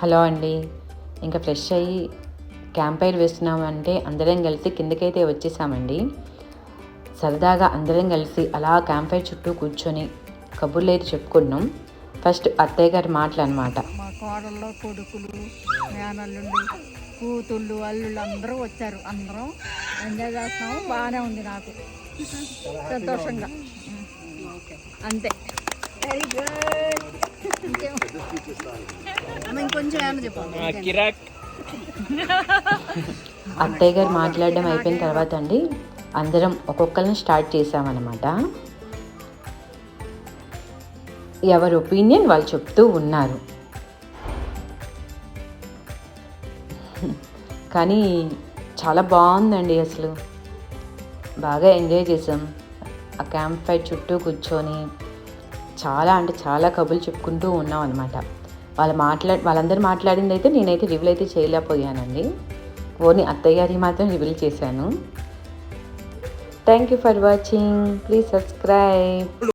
Hello అండి. ఇంకా fresh అయ్యి క్యాంప్ ఫైర్ వేస్తున్నామంటే అందరం కలిసి కిందకైతే వచ్చేసామండి. సరదాగా అందరం కలిసి అలా క్యాంప్ ఫైర్ చుట్టూ కూర్చొని కబుర్లు అయితే చెప్పుకున్నాం. ఫస్ట్ అత్తయ్య గారి మాటలు అనమాట మా కోడళ్ళు కొడుకులు మేనల్లుండి కూతుళ్ళు అల్లుళ్ళు అందరూ వచ్చారు. అందరం ఎంజాయ్ చేస్తున్నాము. బాగానే ఉంది నాకు. సంతోషంగా. అంతే. వెరీ గుడ్ అత్తయ్య గారు మాట్లాడడం అయిపోయిన తర్వాత అండి అందరం ఒక్కొక్కరిని స్టార్ట్ చేసామన్నమాట. ఎవరి ఒపీనియన్ వాళ్ళు చెప్తూ ఉన్నారు. కానీ చాలా బాగుందండి అసలు. బాగా ఎంజాయ్ చేసాం. ఆ క్యాంప్ ఫైర్ చుట్టూ కూర్చొని చాలా అంటే చాలా కబుర్లు చెప్పుకుంటూ ఉన్నాం అనమాట వాళ్ళు మాట్లా వాళ్ళందరూ మాట్లాడింది అయితే నేనైతే రివీల్ అయితే చేయలేకపోయానండి. ఓని అత్తయ్య గారి మాత్రం రివీల్ చేశాను. Thank you for watching. Please subscribe.